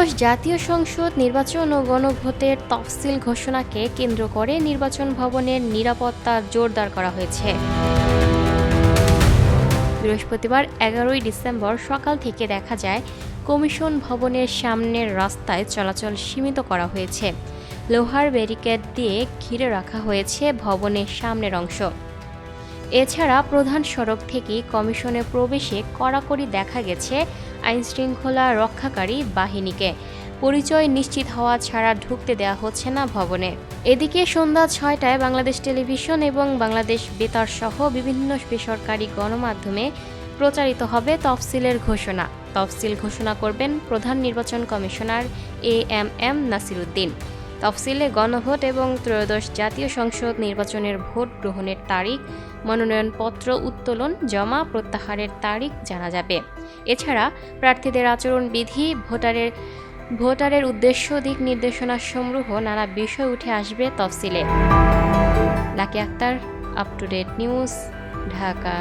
ত্রয়োদশ জাতীয় সংসদ নির্বাচন ও গণভোটের তফসিল ঘোষণাকে কেন্দ্র করে নির্বাচন ভবনের নিরাপত্তা জোরদার করা হয়েছে। বৃহস্পতিবার এগারোই ডিসেম্বর সকাল থেকে দেখা যায়, কমিশন ভবনের সামনের রাস্তায় চলাচল সীমিত করা হয়েছে। লোহার ব্যারিকেড দিয়ে ঘিরে রাখা হয়েছে ভবনের সামনের অংশ। এছাড়া প্রধান সড়ক থেকে কমিশনে প্রবেশে কড়াকড়ি দেখা গেছে আইনশৃঙ্খলা রক্ষাকারী বাহিনীকে। পরিচয় নিশ্চিত হওয়া ছাড়া ঢুকতে দেওয়া হচ্ছে না ভবনে। এদিকে সন্ধ্যা ছয়টায় বাংলাদেশ টেলিভিশন এবং বাংলাদেশ বেতার সহ বিভিন্ন বেসরকারি গণমাধ্যমে প্রচারিত হবে তফসিলের ঘোষণা। তফসিল ঘোষণা করবেন প্রধান নির্বাচন commissioner A M M Nasiruddin. তফসিলে গণভোট এবং ত্রয়োদশ জাতীয় সংসদ নির্বাচনের ভোট গ্রহণের তারিখ, মনোনয়নপত্র উত্তোলন, জমা প্রত্যাহারের তারিখ জানা যাবে। এছাড়া প্রার্থীদের আচরণবিধি, ভোটারের ভোটারের উদ্দেশ্য, দিক নির্দেশনা সমূহ নানা বিষয় উঠে আসবে তফসিলে। Lucky Akter up to date news Dhaka.